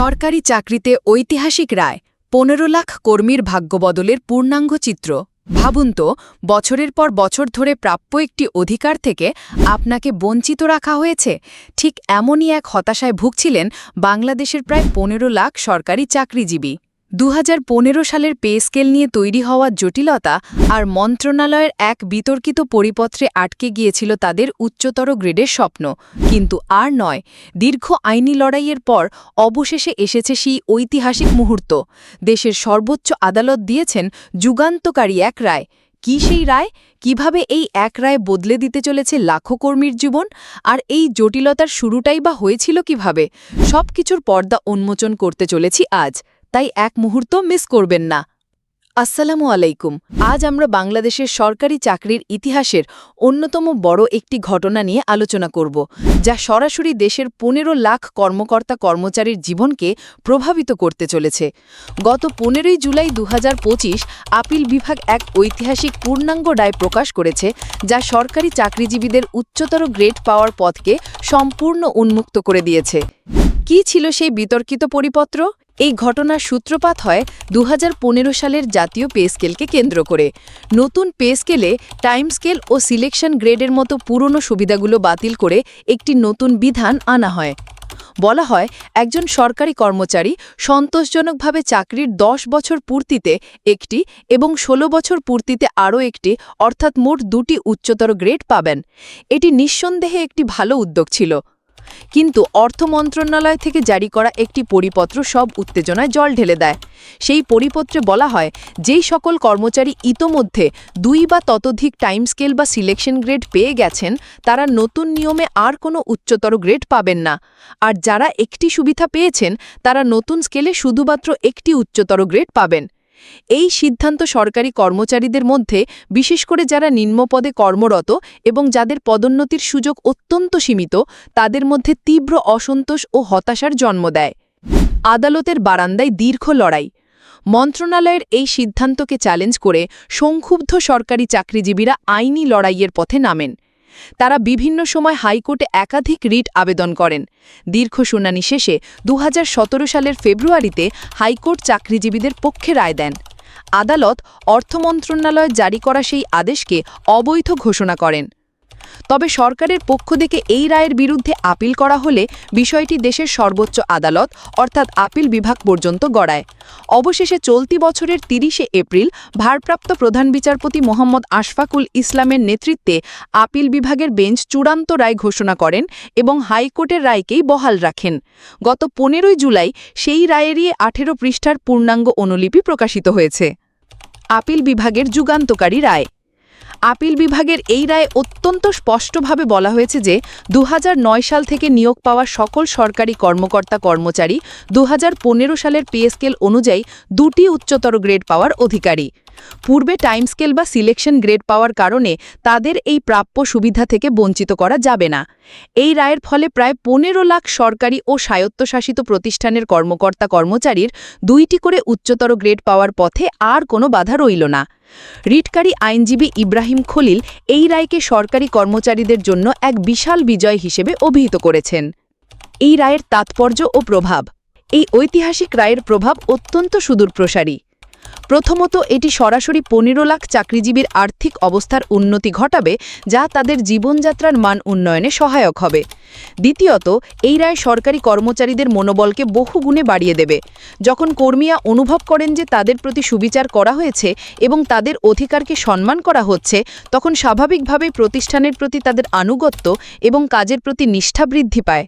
সরকারি চাকরিতে ঐতিহাসিক রায়, পনেরো লাখ কর্মীর ভাগ্যবদলের পূর্ণাঙ্গ চিত্র। ভাবুন তো, বছরের পর বছর ধরে প্রাপ্য একটি অধিকার থেকে আপনাকে বঞ্চিত রাখা হয়েছে। ঠিক এমনই এক হতাশায় ভুগছিলেন বাংলাদেশের প্রায় পনেরো লাখ সরকারি চাকরিজীবী। দু হাজার পনেরো সালের পে স্কেল নিয়ে তৈরি হওয়া জটিলতা আর মন্ত্রণালয়ের এক বিতর্কিত পরিপত্রে আটকে গিয়েছিল তাদের উচ্চতর গ্রেডের স্বপ্ন। কিন্তু আর নয়, দীর্ঘ আইনি লড়াইয়ের পর অবশেষে এসেছে সেই ঐতিহাসিক মুহূর্ত। দেশের সর্বোচ্চ আদালত দিয়েছেন যুগান্তকারী এক রায়। কি সেই রায়? কীভাবে এই এক রায় বদলে দিতে চলেছে লাখো কর্মীর জীবন? আর এই জটিলতার শুরুটাই বা হয়েছিল কীভাবে? সবকিছুর পর্দা উন্মোচন করতে চলেছি আজ। তাই এক মুহূর্ত মিস করবেন না। আসসালামু আলাইকুম। আজ আমরা বাংলাদেশের সরকারি চাকরির ইতিহাসের অন্যতম বড় একটি ঘটনা নিয়ে আলোচনা করব, যা সরাসরি দেশের পনেরো লাখ কর্মকর্তা কর্মচারীর জীবনকে প্রভাবিত করতে চলেছে। গত পনেরোই জুলাই দু হাজার পঁচিশ আপিল বিভাগ এক ঐতিহাসিক পূর্ণাঙ্গ রায় প্রকাশ করেছে, যা সরকারি চাকরিজীবীদের উচ্চতর গ্রেড পাওয়ার পথকে সম্পূর্ণ উন্মুক্ত করে দিয়েছে। কি ছিল সেই বিতর্কিত পরিপত্র? এই ঘটনার সূত্রপাত হয় দু হাজার পনেরো সালের জাতীয় পে স্কেলকে কেন্দ্র করে। নতুন পে স্কেলে টাইম স্কেল ও সিলেকশন গ্রেডের মতো পুরনো সুবিধাগুলো বাতিল করে একটি নতুন বিধান আনা হয়। বলা হয়, একজন সরকারি কর্মচারী সন্তোষজনকভাবে চাকরির দশ বছর পূর্তিতে একটি এবং ১৬ বছর পূর্তিতে আরও একটি, অর্থাৎ মোট দুটি উচ্চতর গ্রেড পাবেন। এটি নিঃসন্দেহে একটি ভালো উদ্যোগ ছিল। কিন্তু অর্থ মন্ত্রণালয় থেকে জারি করা একটি পরিপত্র সব উত্তেজনায় জল ঢেলে দেয়। সেই পরিপত্রে বলা হয়, যেই সকল কর্মচারী ইতোমধ্যে দুই বা ততোধিক টাইম স্কেল বা সিলেকশন গ্রেড পেয়ে গেছেন, তারা নতুন নিয়মে আর কোনো উচ্চতর গ্রেড পাবেন না। আর যারা একটি সুবিধা পেয়েছেন, তারা নতুন স্কেলে শুধুমাত্র একটি উচ্চতর গ্রেড পাবেন। এই সিদ্ধান্ত সরকারি কর্মচারীদের মধ্যে, বিশেষ করে যারা নিম্নপদে কর্মরত এবং যাদের পদোন্নতির সুযোগ অত্যন্ত সীমিত, তাদের মধ্যে তীব্র অসন্তোষ ও হতাশার জন্ম দেয়। আদালতের বারান্দায় দীর্ঘ লড়াই। মন্ত্রণালয়ের এই সিদ্ধান্তকে চ্যালেঞ্জ করে সংক্ষুব্ধ সরকারি চাকরিজীবীরা আইনি লড়াইয়ের পথে নামেন। তারা বিভিন্ন সময় হাইকোর্টে একাধিক রিট আবেদন করেন। দীর্ঘ শুনানি শেষে দু হাজার সতেরো সালের ফেব্রুয়ারিতে হাইকোর্ট চাকরিজীবীদের পক্ষে রায় দেন। আদালত অর্থ মন্ত্রণালয় জারি করা সেই আদেশকে অবৈধ ঘোষণা করেন। তবে সরকারের পক্ষ থেকে এই রায়ের বিরুদ্ধে আপিল করা হলে বিষয়টি দেশের সর্বোচ্চ আদালত, অর্থাৎ আপিল বিভাগ পর্যন্ত গড়ায়। অবশেষে চলতি বছরের তিরিশে এপ্রিল ভারপ্রাপ্ত প্রধান বিচারপতি মোহাম্মদ আশফাকুল ইসলামের নেতৃত্বে আপিল বিভাগের বেঞ্চ চূড়ান্ত রায় ঘোষণা করেন এবং হাইকোর্টের রায়কেই বহাল রাখেন। গত পনেরোই জুলাই সেই রায়েরই আঠেরো পৃষ্ঠার পূর্ণাঙ্গ অনুলিপি প্রকাশিত হয়েছে। আপিল বিভাগের যুগান্তকারী রায়। আপিল বিভাগের এই রায়ে অত্যন্ত স্পষ্টভাবে বলা হয়েছে যে দুহাজার নয় সাল থেকে নিয়োগ পাওয়া সকল সরকারি কর্মকর্তা কর্মচারী দু হাজার পনেরো সালের পে স্কেল অনুযায়ী দুটি উচ্চতর গ্রেড পাওয়ার অধিকারী। পূর্বে টাইম স্কেল বা সিলেকশন গ্রেড পাওয়ার কারণে তাদের এই প্রাপ্য সুবিধা থেকে বঞ্চিত করা যাবে না। এই রায়ের ফলে প্রায় পনেরো লাখ সরকারি ও স্বায়ত্তশাসিত প্রতিষ্ঠানের কর্মকর্তা কর্মচারীর দুইটি করে উচ্চতর গ্রেড পাওয়ার পথে আর কোনো বাধা রইল না। রিটকারী আইনজীবী ইব্রাহিম খলিল এই রায়কে সরকারি কর্মচারীদের জন্য এক বিশাল বিজয় হিসেবে অভিহিত করেছেন। এই রায়ের তাৎপর্য ও প্রভাব। এই ঐতিহাসিক রায়ের প্রভাব অত্যন্ত সুদূরপ্রসারী। প্রথমত, এটি সরাসরি পনেরো লাখ চাকরিজীবীর আর্থিক অবস্থার উন্নতি ঘটাবে, যা তাদের জীবনযাত্রার মান উন্নয়নে সহায়ক হবে। দ্বিতীয়ত, এই রায় সরকারি কর্মচারীদের মনোবলকে বহুগুণে বাড়িয়ে দেবে। যখন কর্মীরা অনুভব করেন যে তাদের প্রতি সুবিচার করা হয়েছে এবং তাদের অধিকারকে সম্মান করা হচ্ছে, তখন স্বাভাবিকভাবে প্রতিষ্ঠানের প্রতি তাদের আনুগত্য এবং কাজের প্রতি নিষ্ঠা বৃদ্ধি পায়।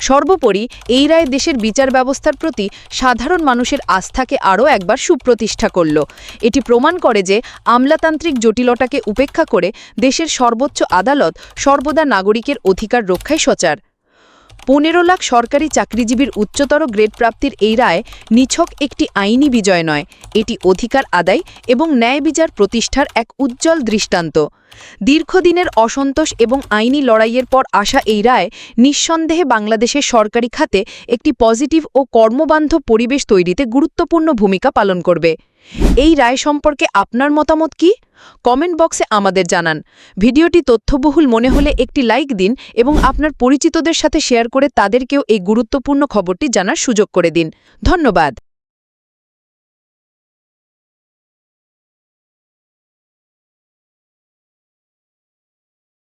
সর্বোপরি এই রায় দেশের বিচার ব্যবস্থার প্রতি সাধারণ মানুষের আস্থাকে আরও একবার সুপ্রতিষ্ঠা করল। এটি প্রমাণ করে যে আমলাতান্ত্রিক জটিলতাকে উপেক্ষা করে দেশের সর্বোচ্চ আদালত সর্বদা নাগরিকের অধিকার রক্ষায় সচার। পনেরো লাখ সরকারি চাকরিজীবীর উচ্চতর গ্রেড প্রাপ্তির এই রায় নিছক একটি আইনি বিজয় নয়। এটি অধিকার আদায় এবং ন্যায় বিচার প্রতিষ্ঠার এক উজ্জ্বল দৃষ্টান্ত। দীর্ঘদিনের অসন্তোষ এবং আইনি লড়াইয়ের পর আসা এই রায় নিঃসন্দেহে বাংলাদেশের সরকারি খাতে একটি পজিটিভ ও কর্মবান্ধব পরিবেশ তৈরিতে গুরুত্বপূর্ণ ভূমিকা পালন করবে। এই রায় সম্পর্কে আপনার মতামত কি? কমেন্ট বক্সে আমাদের জানান। ভিডিওটি তথ্যবহুল মনে হলে একটি লাইক দিন এবং আপনার পরিচিতদের সাথে শেয়ার করে তাদেরকেও এই গুরুত্বপূর্ণ খবরটি জানার সুযোগ করে দিন। ধন্যবাদ।